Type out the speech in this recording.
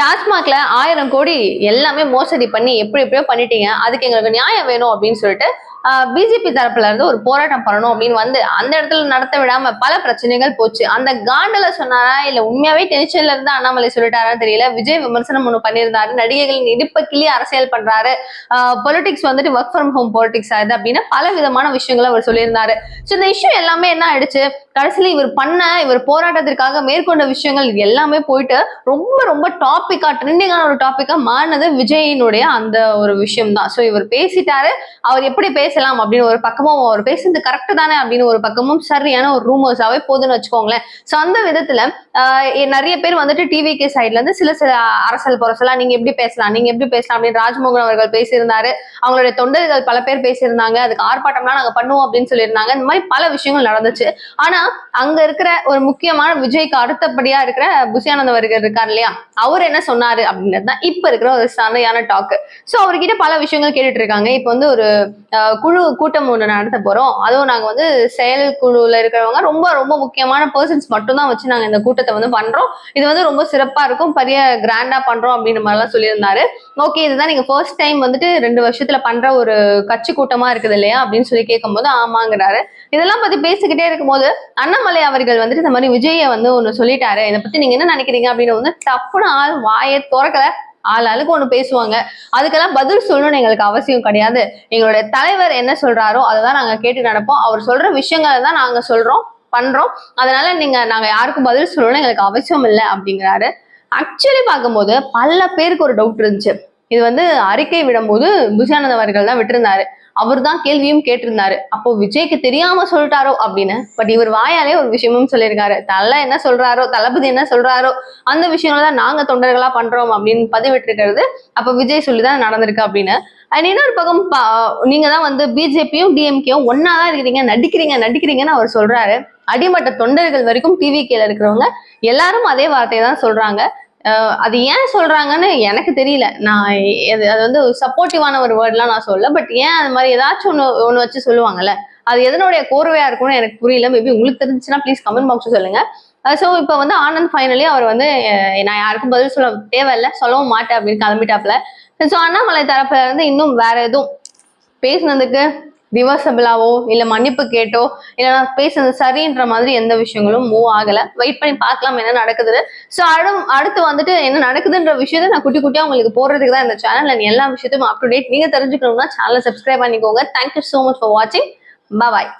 டாஸ்மாக்ல ஆயிரம் கோடி எல்லாமே மோசடி பண்ணி எப்படி எப்படியோ பண்ணிட்டீங்க. அதுக்கு எங்களுக்கு நியாயம் வேணும் அப்படின்னு சொல்லிட்டு பிஜேபி தரப்புல இருந்து ஒரு போராட்டம் பண்ணணும் அப்படின்னு வந்து அந்த இடத்துல நடத்த விடாம பல பிரச்சனைகள் போச்சு. அந்த காண்டுல சொன்னாரா இல்ல உண்மையாவே டென்ஷன்ல இருந்து அண்ணாமலை சொல்லிட்டாரான்னு தெரியல. விஜய் விமர்சனம் ஒண்ணு பண்ணியிருந்தாரு. நடிகைகளின் இடுப்ப கிளி அரசியல் பண்றாரு. பொலிட்டிக்ஸ் வந்துட்டு ஒர்க் ஃப்ரம் ஹோம் பொலிட்டிக்ஸ் ஆகுது அப்படின்னு பல விதமான விஷயங்களை அவர் சொல்லியிருந்தாரு. ஸோ இந்த இஷ்யூ எல்லாமே என்ன ஆயிடுச்சு? கடைசியில் இவர் பண்ண இவர் போராட்டத்திற்காக மேற்கொண்ட விஷயங்கள் இது எல்லாமே போயிட்டு ரொம்ப ரொம்ப டாபிக்கா ட்ரெண்டிங்கான ஒரு டாபிக்கா மாறினது விஜயினுடைய அந்த ஒரு விஷயம் தான் ஸோ இவர் பேசிட்டாரு. அவர் எப்படி பேசலாம் அப்படின்னு ஒரு பக்கமும் அவர் பேசுறது கரெக்ட் தானே அப்படின்னு ஒரு பக்கமும் சரியான ஒரு ரூமர்ஸாவே போதுன்னு வச்சுக்கோங்களேன். ஸோ அந்த விதத்துல ஆஹ் நிறைய பேர் வந்துட்டு டிவிகே சைட்ல இருந்து சில சில அரசல் புரசலாம் நீங்க எப்படி பேசலாம் நீங்க எப்படி பேசலாம் அப்படின்னு ராஜ்மோகன் அவர்கள் பேசியிருந்தாரு. அவங்களுடைய தொண்டர்கள் பல பேர் பேசியிருந்தாங்க. அதுக்கு ஆர்ப்பாட்டம்லாம் நாங்க பண்ணுவோம் அப்படின்னு சொல்லியிருந்தாங்க. இந்த மாதிரி பல விஷயங்கள் நடந்துச்சு. ஆனா அங்க இருக்கிற ஒரு முக்கியமான விஜய்க்கு அடுத்தபடியா இருக்கிற புசியானந்த அவர்கள் இருக்கார் இல்லையா? அவர் என்ன சொன்னாரு அப்படின்றது தான் இப்ப இருக்கிற ஒரு சரியான டாக் சோ அவர்கிட்ட பல விஷயங்கள் கேட்டுட்டு இருக்காங்க. இப்போ வந்து ஒரு ஆஹ், குழு கூட்டம் ஒன்று நடத்த போறோம். அதுவும் நாங்க வந்து செயல் குழுல இருக்கிறவங்க ரொம்ப ரொம்ப முக்கியமான பர்சன்ஸ் மட்டும் தான் வச்சு நாங்க இந்த கூட்டத்தை வந்து பண்றோம். இது வந்து ரொம்ப சிறப்பா இருக்கும். பெரிய கிராண்டா பண்றோம் அப்படின்ற மாதிரிலாம் சொல்லியிருந்தாரு. ஓகே இதுதான் நீங்க ஃபர்ஸ்ட் டைம் வந்துட்டு ரெண்டு வருஷத்துல பண்ற ஒரு கட்சி கூட்டமா இருக்குது இல்லையா அப்படின்னு சொல்லி கேட்கும்போது ஆமாங்கிறாரு. இதெல்லாம் பத்தி பேசிக்கிட்டே இருக்கும்போது அண்ணாமலை அவர்கள் வந்துட்டு இந்த மாதிரி விஜயை வந்து ஒன்று சொல்லிட்டாரு. இதை பத்தி நீங்க என்ன நினைக்கிறீங்க அப்படின்னு வந்து தப்புன்னு ஆள் வாயை திறக்கல. ஆள் ஆளுக்கு ஒண்ணு பேசுவாங்க. அதுக்கெல்லாம் பதில் சொல்லணும்னு எங்களுக்கு அவசியம் கிடையாது. எங்களுடைய தலைவர் என்ன சொல்றாரோ அதை தான் நாங்க கேட்டு நடப்போம். அவர் சொல்ற விஷயங்களை தான் நாங்க சொல்றோம் பண்றோம். அதனால நீங்க நாங்க யாருக்கும் பதில் சொல்லணும்னு எங்களுக்கு அவசியம் இல்லை அப்படிங்கிறாரு. ஆக்சுவலி பார்க்கும்போது பல பேருக்கு ஒரு டவுட் இருந்துச்சு. இது வந்து அறிக்கை விடும்போது புஜானந்த் அவர்கள் தான் விட்டிருந்தாரு. அவர் தான் கேள்வியும் கேட்டிருந்தாரு. அப்போ விஜய்க்கு தெரியாம சொல்லிட்டாரோ அப்படின்னு பட் இவர் வாயாலே ஒரு விஷயமும் சொல்லியிருக்காரு. தலை என்ன சொல்றாரோ தளபதி என்ன சொல்றாரோ அந்த விஷயங்கள் தான் நாங்க தொண்டர்களா பண்றோம் அப்படின்னு பதிவிட்டிருக்கிறது. அப்ப விஜய் சொல்லிதான் நடந்திருக்கு அப்படின்னு. அண்ட் இன்னொரு பக்கம் நீங்க தான் வந்து பிஜேபியும் டிஎம்கேயும் ஒன்னா தான் இருக்கிறீங்க நடிக்கிறீங்க நடிக்கிறீங்கன்னு அவர் சொல்றாரு. அடிமட்ட தொண்டர்கள் வரைக்கும் டிவி கேல இருக்கிறவங்க எல்லாரும் அதே வார்த்தையை தான் சொல்றாங்க. அது ஏன் சொல்றாங்கன்னு எனக்கு தெரியல. நான் அது வந்து சப்போர்ட்டிவான ஒரு வேர்ட்லாம் நான் சொல்ல பட் ஏன் அது மாதிரி ஏதாச்சும் ஒன்று ஒன்று வச்சு சொல்லுவாங்கல்ல. அது எதனுடைய கோர்வையா இருக்கும்னு எனக்கு புரியல. மேபி உங்களுக்கு தெரிஞ்சுச்சுன்னா ப்ளீஸ் கமெண்ட் பாக்ஸ் சொல்லுங்க. ஸோ இப்போ வந்து ஆனந்த் ஃபைனலி அவர் வந்து நான் யாருக்கும் பதில் சொல்ல தேவையில்லை. சொல்லவும் மாட்டேன் அப்படின்னு கிளம்பிட்டாப்ல ஸோ அண்ணாமலை தரப்புல இருந்து இன்னும் வேற எதுவும் பேசுனதுக்கு ரிவர்சபிளாவோ இல்ல மன்னிப்பு கேட்டோ இல்லைன்னா நான் பேசுனது சரின்ற மாதிரி எந்த விஷயங்களும் மூவ் ஆகல. வெயிட் பண்ணி பார்க்கலாம் என்ன நடக்குதுன்னு. ஸோ அடு அடுத்து வந்துட்டு என்ன நடக்குதுன்ற விஷயத்தை நான் குட்டி குட்டியா உங்களுக்கு போடுறதுக்கு தான் இந்த சேனல் அண்ட் எல்லா விஷயத்தையும் அப் டு டேட் நீங்க தெரிஞ்சுக்கணும்னா சேனலை சப்ஸ்கிரைப் பண்ணிக்கோங்க. தேங்க்யூ ஸோ மச் ஃபார் வாட்சிங் பாய்